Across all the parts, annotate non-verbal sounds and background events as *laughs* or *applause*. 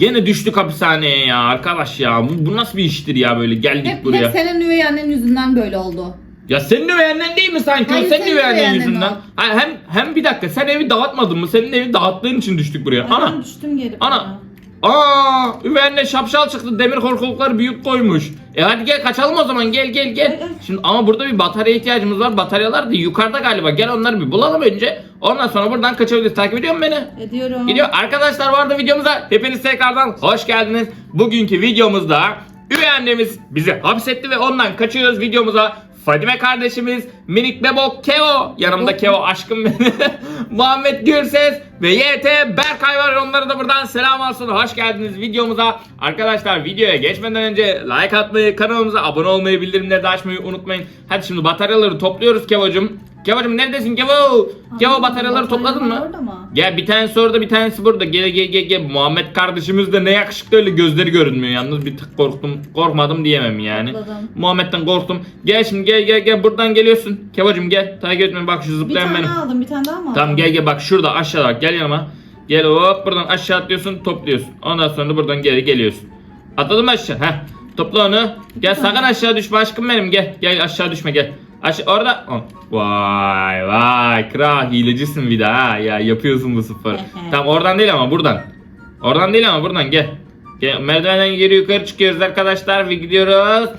Gene düştük hapishaneye ya arkadaş ya. Bu, bu nasıl bir iştir ya böyle geldik Hep, buraya. hep senin üvey annen yüzünden böyle oldu. Ya senin üvey annen değil mi sanki? Hayır, senin senin üvey annen yüzünden. o. Ha, hem hem bir dakika sen evi dağıtmadın mı? Senin evi dağıttığın için düştük buraya. Ana. Ben düştüm geri. Ana. Aa, üvey anne şapşal çıktı. Demir korkuluklar büyük koymuş. E hadi gel kaçalım o zaman. Gel gel gel. Şimdi ama burada bir batarya ihtiyacımız var. Bataryalar da yukarıda galiba. Gel onları bir bulalım önce. Ondan sonra buradan kaçabiliriz. Takip ediyor musun beni? Ediyorum. Gidiyor. Arkadaşlar bu arada videomuza hepiniz tekrardan hoş geldiniz. Bugünkü videomuzda üvey annemiz bizi hapsetti ve ondan kaçıyoruz videomuza. Fadime kardeşimiz, minik bebok Keo, yanımda Keo aşkım benim, *laughs* Muhammed Gürses ve YT Berkay var. Onlara da buradan selam olsun. Hoş geldiniz videomuza. Arkadaşlar videoya geçmeden önce like atmayı, kanalımıza abone olmayı, bildirimleri de açmayı unutmayın. Hadi şimdi bataryaları topluyoruz Kevo'cum. Kevo'cum neredesin Kevo? Kevo Anladım, bataryaları topladın mı? Orada mı? Gel bir tanesi orada bir tanesi burada. Gel gel gel gel. Muhammed kardeşimiz de ne yakışıklı öyle gözleri görünmüyor yalnız bir tık korktum. Korkmadım diyemem yani. Topladım. Muhammed'den korktum. Gel şimdi gel gel gel buradan geliyorsun. Kevacım gel. Takip etme bak şu Bir zıplayan tane benim. aldım bir tane daha mı aldın? Tamam gel gel bak şurada aşağıda bak gel yanıma. Gel hop buradan aşağı atlıyorsun topluyorsun. Ondan sonra da buradan geri geliyorsun. Atladın mı aşağı? Heh. Topla onu. Gel sakın aşağı düşme aşkım benim gel. Gel aşağı düşme gel. Aşağı orada. Oh. Vay vay kral hilecisin bir daha ha. Ya yapıyorsun bu sıfır. tamam oradan değil ama buradan. Oradan değil ama buradan gel. Gel merdivenden geri yukarı çıkıyoruz arkadaşlar ve gidiyoruz.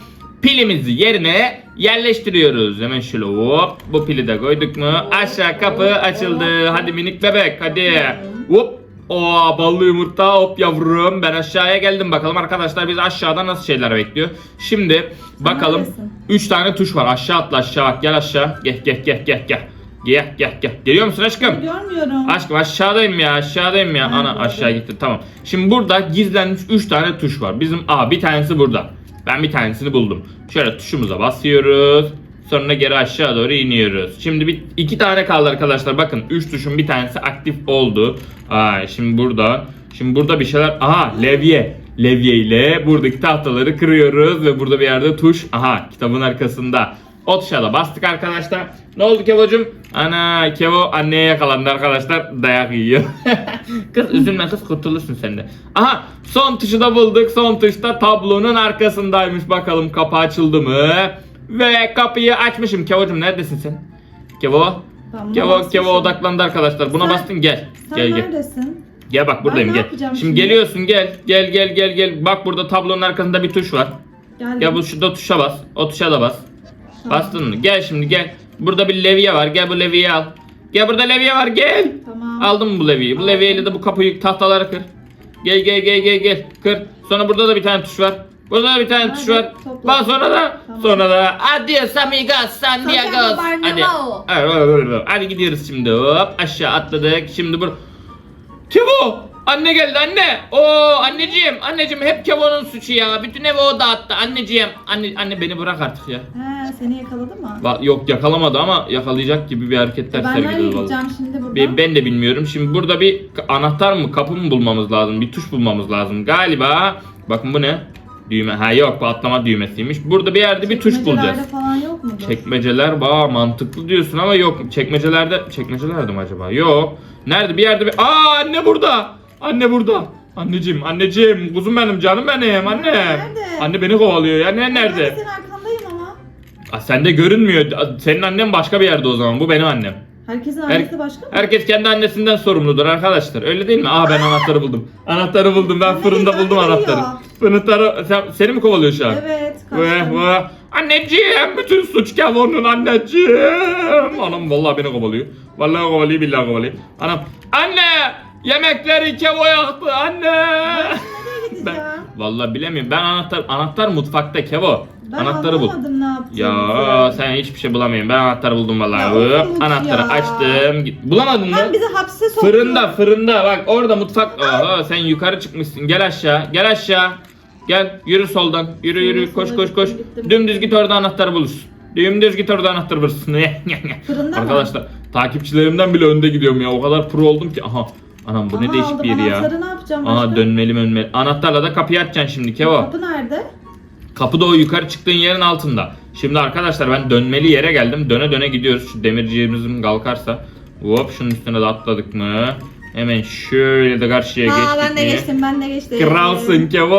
Pilimizi yerine yerleştiriyoruz. Hemen şöyle hop bu pili de koyduk mu? Aşağı kapı açıldı. Hadi minik bebek hadi. Hop. Oo ballı yumurta hop yavrum ben aşağıya geldim bakalım arkadaşlar biz aşağıda nasıl şeyler bekliyor. Şimdi bakalım 3 tane tuş var aşağı atla aşağı bak gel aşağı gel gel gel gel gel. Gel gel gel. Geliyor musun aşkım? Görmüyorum. Aşkım aşağıdayım ya aşağıdayım ya. Ha, Ana gördüm. aşağı gitti tamam. Şimdi burada gizlenmiş 3 tane tuş var. Bizim a bir tanesi burada. Ben bir tanesini buldum. Şöyle tuşumuza basıyoruz. Sonra geri aşağı doğru iniyoruz. Şimdi bir iki tane kaldı arkadaşlar. Bakın 3 tuşun bir tanesi aktif oldu. Aa şimdi burada. Şimdi burada bir şeyler. Aha levye. Levye ile buradaki tahtaları kırıyoruz ve burada bir yerde tuş. Aha kitabın arkasında. O tuşa da bastık arkadaşlar. Ne oldu Kevo'cum? Ana Kevo anneye yakalandı arkadaşlar. Dayak yiyor. *laughs* kız üzülme kız kurtulursun sen de. Aha son tuşu da bulduk. Son tuş da tablonun arkasındaymış. Bakalım kapı açıldı mı? Ve kapıyı açmışım. Kevo'cum neredesin sen? Kevo. Tamam, Kevo. Kevo odaklandı arkadaşlar. Buna Sen- bastın gel. Sen gel gel. neredesin? Gel bak buradayım ne gel. yapacağım Şimdi, şimdi? geliyorsun gel. Gel gel gel gel. Bak burada tablonun arkasında bir tuş var. Geldim. Gel bu şurada tuşa bas. O tuşa da bas. Tamam. Bastın mı? Gel şimdi gel. Burada bir levye var. Gel bu levyeyi al. Gel burada levye var gel. Tamam. Aldım bu levyeyi. Bu levyeyle de bu kapıyı tahtaları kır. Gel gel gel gel gel. Kır. Sonra burada da bir tane tuş var. Burada da bir tane tuş var. topla. Bak sonra da Tamam. sonra da adios amigos San Diego. Hadi. Bernabéu. Hadi gidiyoruz şimdi. Hop aşağı atladık. Şimdi bur Kevo! Anne geldi anne. Oo anneciğim, anneciğim hep Kevo'nun suçu ya. Bütün evi o dağıttı. Anneciğim, anne anne beni bırak artık ya. He, seni yakaladı mı? Yok yakalamadı ama yakalayacak gibi bir hareketler ben nereye vallahi. gideceğim şimdi buradan? Ben, ben de bilmiyorum. Şimdi burada bir k- anahtar mı, kapı mı bulmamız lazım? Bir tuş bulmamız lazım. Galiba bakın bu ne? Düğme. Ha yok bu atlama düğmesiymiş. Burada bir yerde bir tuş Çekmecelerde bulacağız. falan yok mudur? Çekmeceler ba mantıklı diyorsun ama yok. Çekmecelerde çekmecelerde mi acaba? Yok. Nerede? Bir yerde bir Aa anne burada. Anne burada. Anneciğim, anneciğim, kuzum benim, canım benim, anne. Nerede? Anne beni kovalıyor. Ya ne Ben nerede? senin arkandayım ama. Aa, sende görünmüyor. Senin annen başka bir yerde o zaman. Bu benim annem. Herkesin Her- annesi başka mı? herkes kendi annesinden sorumludur arkadaşlar. Öyle değil mi? Aa ben anahtarı buldum. Anahtarı buldum. Ben Anne, fırında anne buldum geliyor. anahtarı. Anahtarı sen, seni mi kovalıyor şu an? Evet. Kaçtım. ve, anneciğim bütün suç Kevo'nun anneciğim. Anam vallahi beni kovalıyor. Vallahi kovalıyor billahi kovalıyor. Anam anne yemekleri Kevo yaktı anne. Ben gideceğim? vallahi bilemiyorum. Ben anahtar anahtar mutfakta Kevo. Ben anahtarı bul. anlamadım ne yaptığımızı. Ya sen hiçbir şey bulamıyorsun. Ben anahtarı buldum vallahi. Ya Hop, anahtarı ya. açtım. Git. Bulamadın mı? Sen bizi hapse soktun. Fırında fırında bak orada mutfak. Oha sen yukarı çıkmışsın. Gel aşağı. Gel aşağı. Gel yürü soldan. Yürü yürü koş koş koş. Dümdüz git orada anahtarı bulursun. Dümdüz git orada anahtarı bulursun. *laughs* Fırında mı? Arkadaşlar takipçilerimden bile önde gidiyorum ya. O kadar pro oldum ki. Aha. Anam bu ne Aha, değişik aldım. bir yer ya. Anahtarı ne yapacağım başka? Aha dönmeli mönmeli. Anahtarla da kapıyı açacaksın şimdi Kevo. Kapı nerede? Kapı da o yukarı çıktığın yerin altında. Şimdi arkadaşlar ben dönmeli yere geldim. Döne döne gidiyoruz. Şu demirciğimizin kalkarsa. Hop şunun üstüne de atladık mı? Hemen şöyle de karşıya Ha geçtik. ben de mi? geçtim ben de geçtim. Kralsın Kevo.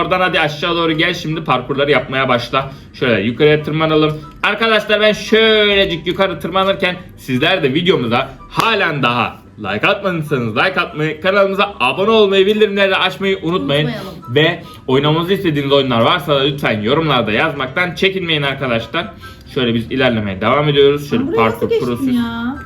Oradan hadi aşağı doğru gel şimdi parkurları yapmaya başla. Şöyle yukarıya tırmanalım. Arkadaşlar ben şöylecik yukarı tırmanırken sizler de videomuza halen daha like atmadıysanız like atmayı, kanalımıza abone olmayı, bildirimleri açmayı unutmayın. Unutmayalım. Ve oynamamızı istediğiniz oyunlar varsa da lütfen yorumlarda yazmaktan çekinmeyin arkadaşlar. Şöyle biz ilerlemeye devam ediyoruz. Şöyle parkur ya?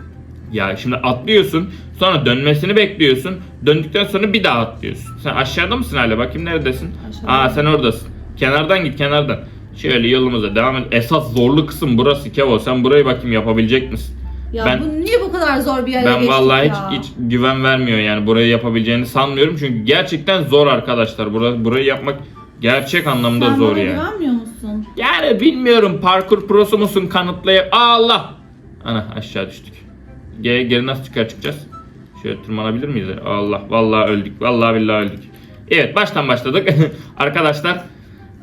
Ya şimdi atlıyorsun. Sonra dönmesini bekliyorsun. Döndükten sonra bir daha atlıyorsun. Sen aşağıda mısın hala? Bakayım neredesin? Aşağıda. Aa sen oradasın. Kenardan git kenardan. Şöyle yolumuza devam et. Esas zorlu kısım burası Kevo. Sen burayı bakayım yapabilecek misin? Ya Ben- bu niye bu kadar zor bir yere Ben vallahi ya? hiç, hiç güven vermiyor yani burayı yapabileceğini sanmıyorum. Çünkü gerçekten zor arkadaşlar. Burayı, burayı yapmak gerçek anlamda Sen zor bana yani. güvenmiyor musun? Yani bilmiyorum parkur prosu musun kanıtlayıp Allah. Ana aşağı düştük. Geri, geri nasıl çıkar çıkacağız? Şöyle tırmanabilir miyiz? Allah vallahi öldük. Vallahi billahi öldük. Evet baştan başladık. *laughs* Arkadaşlar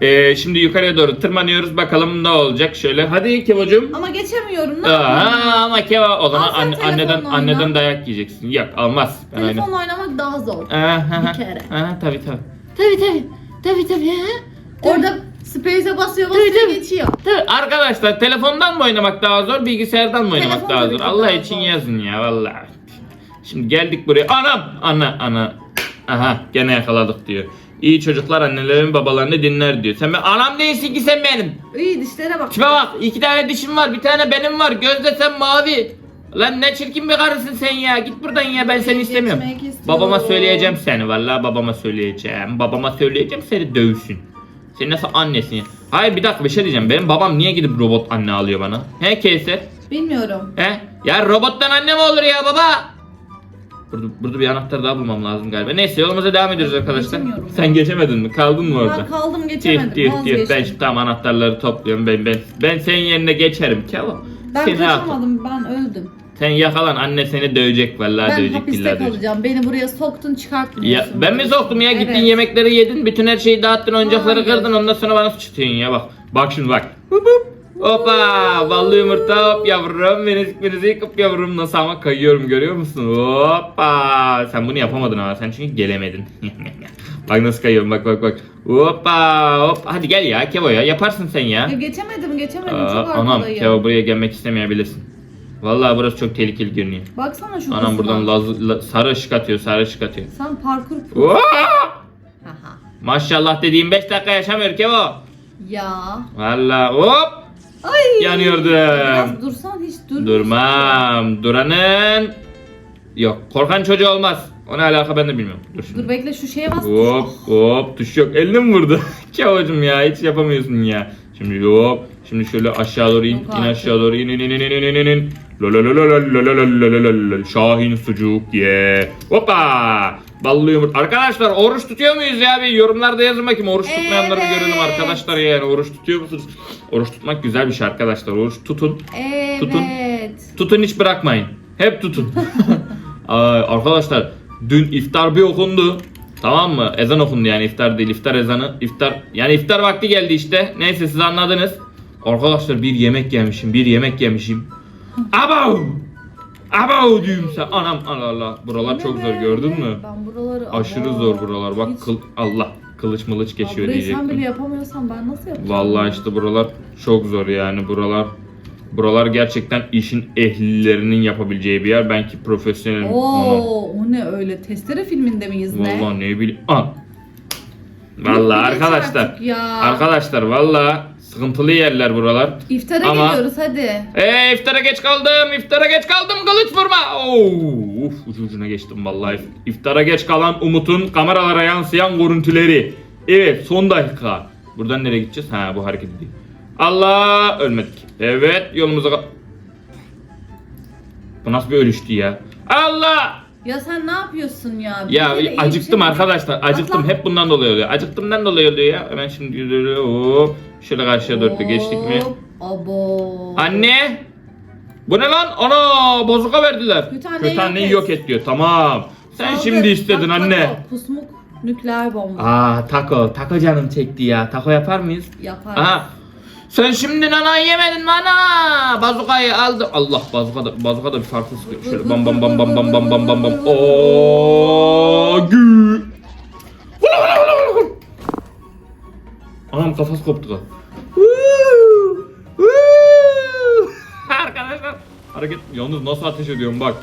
eee, şimdi yukarıya doğru tırmanıyoruz. Bakalım ne olacak. Şöyle hadi Kevo'cum. Ama geçemiyorum ne Aa, ama Keva o zaman Al sen anne- anneden oyna. anneden dayak yiyeceksin. Yok almaz. Ben. Telefonla oynamak daha zor. Aha, Bir kere. Aha, tabii tabii. Tabii tabii. Tabii tabii. Orada space'e basıyor basıyor tabii. geçiyor. Tabii arkadaşlar telefondan mı oynamak daha zor, bilgisayardan mı oynamak Telefon daha tabii zor? ki Allah daha için zor. yazın ya vallahi. Şimdi geldik buraya. Anam! Ana ana. Aha gene yakaladık diyor. İyi çocuklar annelerin babalarını dinler diyor. Sen ben anam değilsin ki sen benim. İyi dişlere bak. Tipe bak iki tane dişim var bir tane benim var. Gözde sen mavi. Lan ne çirkin bir karısın sen ya. Git buradan ya ben seni istemiyorum. İstiyorum. Babama söyleyeceğim seni vallahi babama söyleyeceğim. Babama söyleyeceğim seni dövsün. Sen nasıl annesin ya? Hayır bir dakika bir şey diyeceğim. Benim babam niye gidip robot anne alıyor bana? He Kevser? Bilmiyorum. He? Ya robottan anne mi olur ya baba? Burada, burada bir anahtar daha bulmam lazım galiba. Neyse yolumuza devam ediyoruz arkadaşlar. Geçemiyorum. Sen geçemedin mi? Kaldın mı orada? Ben kaldım Tih geçemedim. tih tih. Ben vazgeçtim. şimdi tam anahtarları topluyorum. Ben ben ben senin yerine geçerim. Kevo. Ben Seni kaçamadım ben öldüm. Sen yakalan anne seni dövecek vallahi Ben dövecek hapiste billahi dövecek. kalacağım. Beni buraya soktun çıkartmıyorsun. Ya ben mi soktum ya? Gittin Evet. yemekleri yedin, bütün her şeyi dağıttın, oyuncakları Hayır. kırdın, ondan sonra bana sıçtın ya bak. Bak şimdi bak. Hop hop. Hoppa! Ballı yumurta hop yavrum. Minicik minicik hop yavrum. Nasıl ama kayıyorum görüyor musun? Hoppa! Sen bunu yapamadın ama sen çünkü gelemedin. *laughs* bak nasıl kayıyorum bak bak bak. Hoppa! Hop. Hadi gel ya Kevo ya. Yaparsın sen ya. Ya geçemedim geçemedim Aa, çok anam arkadayım. Kevo buraya gelmek istemeyebilirsin. Vallahi burası çok tehlikeli görünüyor. Baksana şu Anam buradan laz, la- sarı ışık atıyor, sarı ışık atıyor. Sen parkur! Haha. Maşallah dediğim 5 dakika yaşamıyor Kevo. Ya. Valla hop Ay. yanıyordum. Biraz dursan hiç durmuyorsun. Durmam. Duranın yok. Korkan çocuğu olmaz. O ne alaka ben de bilmiyorum. Dur şimdi. Dur bekle şu şeye bas. Hop hop tuş yok. Elini mi vurdu? *laughs* Kevo'cum ya hiç yapamıyorsun ya. Şimdi hop. Şimdi şöyle aşağı doğru in. Yok in artık. aşağı doğru in in in in in in in Şahin sucuk ye. Hoppa. Ballı yumurta. Arkadaşlar oruç tutuyor muyuz ya? Bir yorumlarda yazın bakayım. Oruç tutmayanları bir görelim arkadaşlar yani. Oruç tutuyor musunuz? Oruç tutmak güzel bir şey arkadaşlar. Oruç tutun. Evet. Tutun. Tutun hiç bırakmayın. Hep tutun. *laughs* Ay, arkadaşlar dün iftar bir okundu. Tamam mı? Ezan okundu yani iftar değil iftar ezanı. İftar yani iftar vakti geldi işte. Neyse siz anladınız. Arkadaşlar bir yemek yemişim, bir yemek yemişim. Abav! Abav diyorum sen. Anam Allah Allah. Buralar çok zor gördün mü? Ben buraları Aşırı zor buralar. Bak hiç- kıl, Allah kılıç mılıç Ya geçiyor burayı sen bile diyecektim. yapamıyorsan ben nasıl yapacağım? Vallahi işte buralar çok zor yani buralar buralar gerçekten işin ehlilerinin yapabileceği bir yer. Ben ki profesyonelim. Oo, o ne öyle? Testere filminde miyiz ne? Vallahi ne bileyim. Aa. Vallahi arkadaşlar. ya. Arkadaşlar vallahi sıkıntılı yerler buralar. İftara Ama- geliyoruz hadi. Eee iftara geç kaldım. iftara geç kaldım. Kılıç vurma. Oo, uf, ucu ucuna geçtim vallahi. İftara geç kalan Umut'un kameralara yansıyan görüntüleri. Evet son dakika. Buradan nereye gideceğiz? Ha bu hareket değil. Allah ölmedik. Evet yolumuza Bu nasıl bir ölüştü ya? Allah! Ya sen ne yapıyorsun ya? Bir Ya kere iyi bir acıktım şey- arkadaşlar. Acıktım. Atla. Hep bundan dolayı oluyor. Acıktımdan dolayı oluyor ya. Hemen şimdi yürü- hop. Şöyle karşıya da geçtik mi? Hop, Abo. Anne! Bu ne lan? Ana bozuka verdiler. Kötü anneyi yok anneyi et. yok et diyor. Tamam. Sen Saldır. şimdi istedin Bak, anne. bak, Kusmuk nükleer bomba. Aa taco. Taco canım çekti ya. Taco yapar mıyız? Yapar. Aha. Sen şimdi nanayı yemedin mi ana? Bazukayı aldı. Allah bazuka da, bazuka da bir farklı sıkıyor. Şöyle bam bam bam bam bam bam bam bam bam. Oo gü. Vula vula vula vula. Anam kafası koptu. da. Arkadaşlar hareket yalnız nasıl ateş ediyorum bak.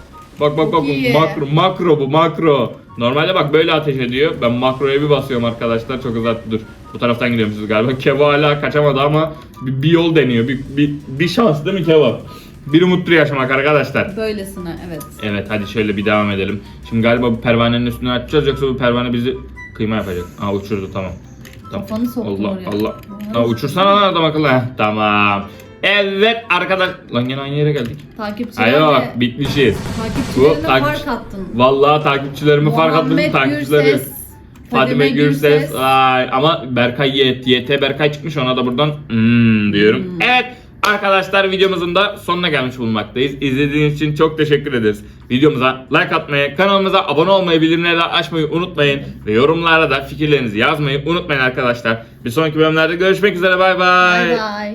Bak bak bak bu makro makro bu makro. Normalde bak böyle ateş ediyor. Ben makroya bir basıyorum arkadaşlar. Çok uzak dur. Bu taraftan gidiyorum siz galiba. Kevo hala kaçamadı ama bir, bir yol deniyor. Bir, bir, bir şans değil mi Kevo? Bir umutlu yaşamak arkadaşlar. Böylesine evet. Evet hadi şöyle bir devam edelim. Şimdi galiba bu pervanenin üstüne açacağız yoksa bu pervane bizi kıyma yapacak. Aa uçurdu tamam. Tamam. Kafanı soktun Allah oraya. Allah. Kafanı Aa, uçursana lan adam akıllı. Heh, Tamam. Evet arkadaş. Lan gene aynı yere geldik. Takipçilerle, Ayo bak bitmişiz. takipçilerine Bu takip- fark attın. Vallahi takipçilerimi fark attım. Takipçileri. Gürses, Fadime Gürses. Ay, ama Berkay YT, YT Berkay çıkmış ona da buradan hmm diyorum. Hmm. Evet arkadaşlar videomuzun da sonuna gelmiş bulunmaktayız. İzlediğiniz için çok teşekkür ederiz. Videomuza like atmayı, kanalımıza abone olmayı, bildirimleri açmayı unutmayın. Ve yorumlara da fikirlerinizi yazmayı unutmayın arkadaşlar. Bir sonraki bölümlerde görüşmek üzere bay bay. Bay bay.